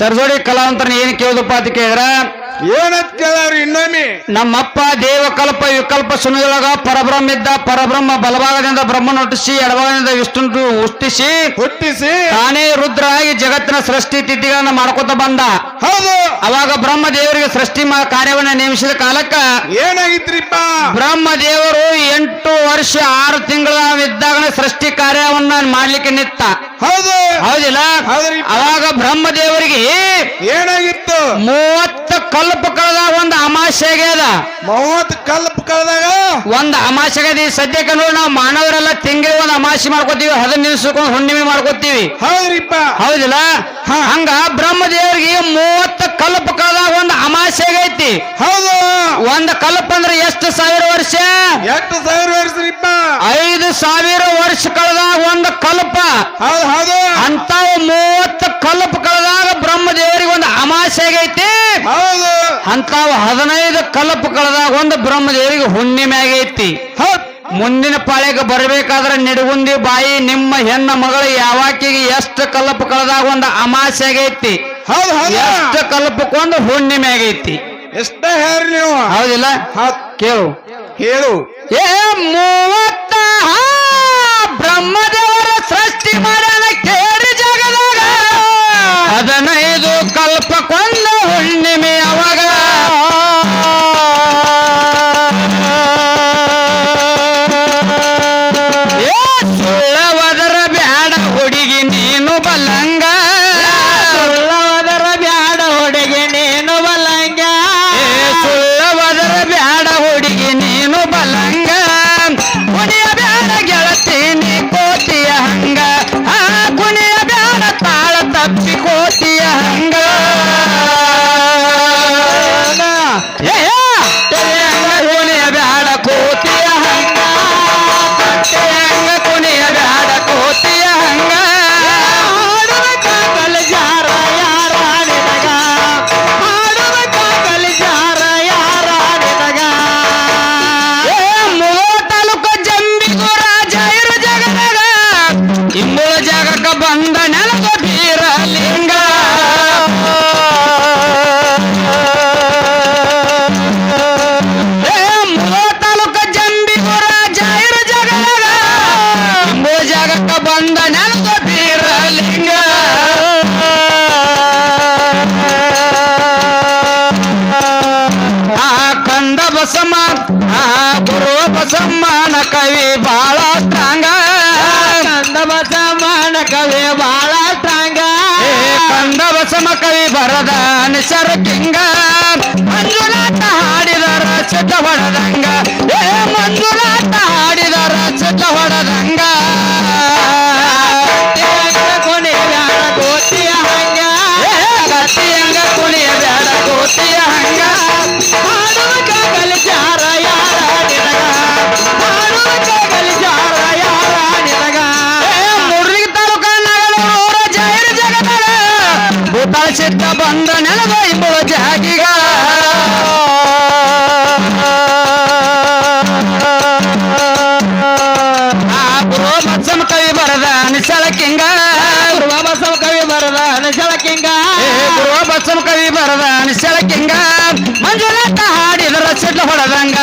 ಸರ್ಜೋಡಿ ಕಲಾವಂತರನ್ನ ಏನು ಕೇಳಿದಪ್ಪ ಅಂತ ಕೇಳಿದ್ರ ಏನಂತ ಕೇಳಾರ ಇನ್ನೊಮ್ಮೆ? ನಮ್ಮಪ್ಪ ದೇವಕಲ್ಪ ವಿಕಲ್ಪ ಸುನಿದೊಳಗ ಪರಬ್ರಹ್ಮ ಇದ್ದ ಪರಬ್ರಹ್ಮ ಬಲಭಾಗದಿಂದ ಬ್ರಹ್ಮನ ಹುಟ್ಟಿಸಿ ಎಡಭಾಗದಿಂದ ವಿಷ್ಣು ಹುಟ್ಟಿಸಿ ಹುಟ್ಟಿಸಿ. ತಾನೇ ರುದ್ರ ಆಗಿ ಜಗತ್ತಿನ ಸೃಷ್ಟಿ ತಿಥಿಗಳನ್ನ ಮಾಡ್ಕೊತ ಬಂದ. ಹೌದು. ಅವಾಗ ಬ್ರಹ್ಮ ದೇವರಿಗೆ ಸೃಷ್ಟಿ ಕಾರ್ಯವನ್ನ ನೇಮಿಸಿದ ಕಾಲಕ್ಕ ಏನಾಗಿತ್ರಿಪ್ಪ ಬ್ರಹ್ಮ ದೇವರು ಎಂಟು ವರ್ಷ ಆರು ತಿಂಗಳ ಇದ್ದಾಗ ಸೃಷ್ಟಿ ಕಾರ್ಯವನ್ನ ಮಾಡ್ಲಿಕ್ಕೆ ನಿತ್ತ. ಹೌದು. ಹೌದಿಲ್ಲ. ಅವಾಗ ಬ್ರಹ್ಮ ದೇವರಿಗೆ ಏನಾಗಿತ್ತು? ಮೂವತ್ತು ಕಲ್ಪ ಕಳೆದಾಗ ಒಂದು ಅಮಾಸೆಗೆ ಅದ ಮೂವತ್ತು ಕಲ್ಪ ಕಳೆದಾಗ ಒಂದು ಅಮಾಸೆಗೆ ಸದ್ಯಕ್ಕೆ ನೋಡಿ ನಾವು ಮಾನವರೆಲ್ಲ ತಿಂಗಳ ಒಂದು ಅಮಾಸೆ ಮಾಡ್ಕೋತೀವಿ ಹದಿನೈದು ದಿವಸಕ್ಕೊಂದು ಹುಣ್ಣಿಮೆ ಮಾಡ್ಕೋತೀವಿ. ಹೌದ್ರಿಪ್ಪ. ಹೌದಿಲ್ಲ? ಹಂಗ ಬ್ರಹ್ಮ ದೇವರಿಗೆ ಮೂವತ್ತು ಕಲ್ಪ ಕಳೆದಾಗ ಒಂದು ಅಮಾಸೆಗೆ ಆಗೈತಿ. ಹೌದು. ಒಂದು ಕಲ್ಪ ಅಂದ್ರೆ ಎಷ್ಟು ಸಾವಿರ ವರ್ಷ? ಎಷ್ಟು ಸಾವಿರ ವರ್ಷರಿಪ್ಪ? ಐದು ಸಾವಿರ ವರ್ಷ ಕಳೆದಾಗ ಒಂದು ಕಲ್ಪ. ಹೌದು ಹೌದು. ಅಂತ ಮೂವತ್ತು ಕಲ್ಪ ಕಳೆದಾಗ ಬ್ರಹ್ಮ ದೇವರಿಗೆ ಒಂದು ಅಮಾಸೆಗೆ ಆಗೈತಿ. ಹೌದು. ಅಂತಾವ ಹದಿನೈದು ಕಲ್ಪ ಕಳೆದಾಗ ಒಂದು ಬ್ರಹ್ಮದೇವರಿಗೆ ಹುಣ್ಣಿಮೆ ಆಗೈತಿ ಮುಂದಿನ ಪಾಳೆಗೆ ಬರಬೇಕಾದ್ರೆ ನಿಡಗುಂದಿ ಬಾಯಿ ನಿಮ್ಮ ಹೆಣ್ಣ ಮಗಳು ಯಾವಾಕಿಗೆ ಎಷ್ಟು ಕಲ್ಪ ಕಳೆದಾಗ ಒಂದು ಅಮಾಸೆ ಆಗೈತಿ ಎಷ್ಟು ಕಲ್ಪಕ್ಕೊಂದು ಹುಣ್ಣಿಮೆ ಆಗೈತಿ ಎಷ್ಟ ಹೇಳಿ ನೀವು. ಹೌದಿಲ್ಲ? ಕೇಳು ಕೇಳು. ಹೇಳು. ಏ ಮೂವತ್ತ ಬ್ರಹ್ಮದೇವರ ಸೃಷ್ಟಿ ಮಾಡ್ಯಾನ ಬಸಮ್ಮ. ಆ ಗುರು ಬಸಮ್ಮನ ಕವಿ ಬಾಳ ಸ್ಟ್ರಾಂಗ. ಕಂದ ಬಸಮ್ಮನ ಕವಿ ಬಾಳ ಸ್ಟ್ರಾಂಗ. ಕಂದ ಬಸಮ್ಮ ಕವಿ ಬರದ ನಿಸರ ಕಿಂಗ. ಮಂಜುನಾಥ ಹಾಡಿದರ ಸಿದ್ಧ ಹೊಡೆದಂಗ. ಏ ಮಂಜುನಾಥ ಹಾಡಿದರ ಸಿದ್ಧ ಹೊಡೆದಂಗ. ಹೊಡೆದಂಗ